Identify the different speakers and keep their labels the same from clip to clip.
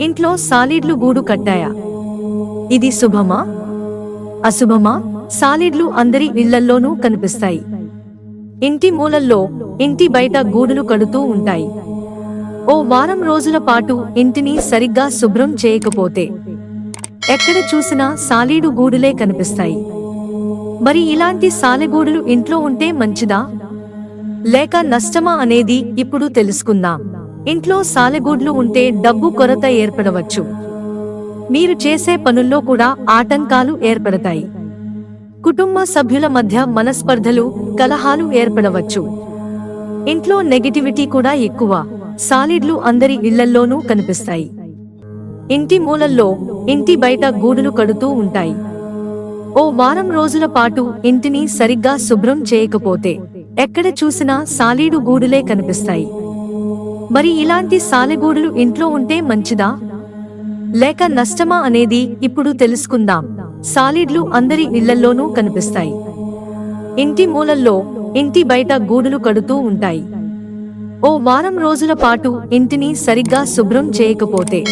Speaker 1: ఇంట్లో సాలిడ్లు గూడు కట్టాయా? ఇది శుభమా? అశుభమా? సాలిడ్లు అందరి ఇళ్ళల్లోనూ కనిపిస్తాయి. ఇంటి మూలల్లో ఇంటి బయట గూడులు కడుతూ ఉంటాయి. ఓ వారం రోజుల పాటు ఇంటిని సరిగ్గా శుభ్రం చేయకపోతే ఎక్కడ చూసినా సాలీడు గూడులే కనిపిస్తాయి. మరి ఇలాంటి సాలెగూడులు ఇంట్లో ఉంటే మంచిదా? లేక నష్టమా అనేది ఇప్పుడు తెలుసుకుందాం. ఇంట్లో సాలెగూడ్లు ఉంటే డబ్బు కొరత ఏర్పడవచ్చు. మీరు చేసే పనుల్లో కూడా ఆటంకాలు ఏర్పడతాయి. కుటుంబ సభ్యుల మధ్య మనస్పర్ధలు కలహాలు ఏర్పడవచ్చు. ఇంట్లో నెగటివిటీ కూడా ఎక్కువ. సాలిడ్లు అందరి ఇళ్ళల్లోనూ కనిపిస్తాయి. ఇంటి మూలల్లో ఇంటి బయట గూడులు కడుతూ ఉంటాయి. ఓ వారం రోజుల పాటు ఇంటిని సరిగ్గా శుభ్రం చేయకపోతే ఎక్కడ చూసినా సాలీడు గూడులే కనిపిస్తాయి. మరి ఇలాంటి సాలెగూడులు ఇంట్లో ఉంటే మంచిదా? లేక నష్టమా అనేది ఇప్పుడు తెలుసుకుందాం. సాలిడ్లు అందరి ఇళ్ళల్లోనూ కనిపిస్తాయి. ఇంటి మూలల్లో ఇంటి బయట గూడులు కడుతూ ఉంటాయి. ఓ వారం రోజుల పాటు ఇంటిని సరిగ్గా శుభ్రం చేయకపోతే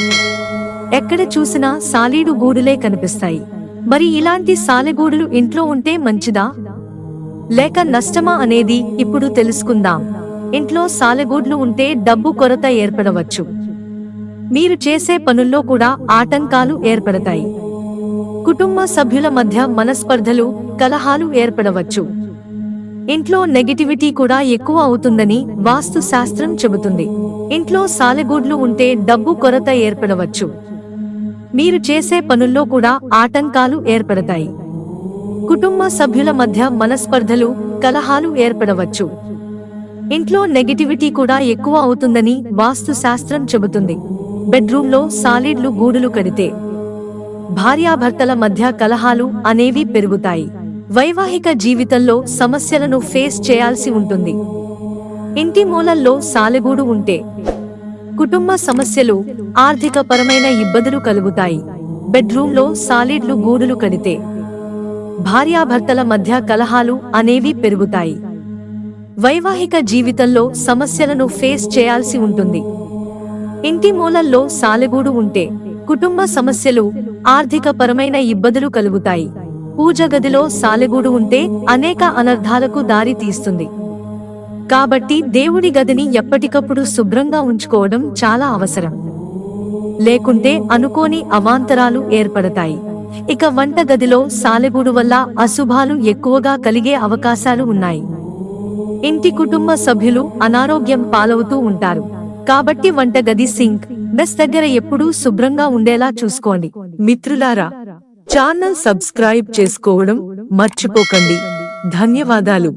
Speaker 1: ఎక్కడ చూసినా సాలీడు గూడులే కనిపిస్తాయి. మరి ఇలాంటి సాలెగూడులు ఇంట్లో ఉంటే మంచిదా? లేక నష్టమా అనేది ఇప్పుడు తెలుసుకుందాం. ఇంట్లో సాలెగూడ్లు ఉంటే డబ్బు కొరత ఏర్పడవచ్చు. మీరు చేసే పనుల్లో కూడా ఆటంకాలు ఏర్పడతాయి. కుటుంబ సభ్యుల మధ్య మనస్పర్ధలు కలహాలు ఏర్పడవచ్చు. ఇంట్లో నెగటివిటీ కూడా ఎక్కువ అవుతుందని వాస్తు శాస్త్రం చెబుతుంది. ఇంట్లో సాలెగూడ్లు ఉంటే డబ్బు కొరత ఏర్పడవచ్చు. మీరు చేసే పనుల్లో కూడా ఆటంకాలు ఏర్పడతాయి. కుటుంబ సభ్యుల మధ్య మనస్పర్ధలు కలహాలు ఏర్పడవచ్చు. ఇంట్లో నెగటివిటీ కూడా ఎక్కువ అవుతుందని వాస్తు శాస్త్రం చెబుతుంది. బెడ్రూమ్లో సాలిడ్లు గూడులు కడితే భార్యాభర్తల మధ్య కలహాలు అనేవి పెరుగుతాయి. వైవాహిక జీవితంలో సమస్యలను ఫేస్ చేయాల్సి ఉంటుంది. ఇంటి మూలల్లో సాలెగూడు ఉంటే కుటుంబ సమస్యలు ఆర్థిక పరమైన ఇబ్బందులు కలుగుతాయి. బెడ్రూమ్లో సాలిడ్లు గూడులు కడితే భార్యాభర్తల మధ్య కలహాలు అనేవి పెరుగుతాయి. వైవాహిక జీవితంలో సమస్యలను ఫేస్ చేయాల్సి ఉంటుంది. ఇంటి మూలల్లో సాలెగూడు ఉంటే కుటుంబ సమస్యలు ఆర్థిక పరమైన ఇబ్బందులు కలుగుతాయి. పూజ గదిలో సాలెగూడు ఉంటే అనేక అనర్థాలకు దారి తీస్తుంది. కాబట్టి దేవుడి గదిని ఎప్పటికప్పుడు శుభ్రంగా ఉంచుకోవడం చాలా అవసరం. లేకుంటే అనుకోని అవాంతరాలు ఏర్పడతాయి. ఇక వంట గదిలో సాలెగూడు వల్ల అశుభాలు ఎక్కువగా కలిగే అవకాశాలు ఉన్నాయి. ఇంటి కుటుంబ సభ్యులు అనారోగ్యం పాలవుతూ ఉంటారు. కాబట్టి వంటగది సింక్ మెస్ దగ్గర ఎప్పుడూ శుభ్రంగా ఉండేలా చూసుకోండి. మిత్రులారా ఛానల్ సబ్స్క్రైబ్ చేసుకోవడం మర్చిపోకండి. ధన్యవాదాలు.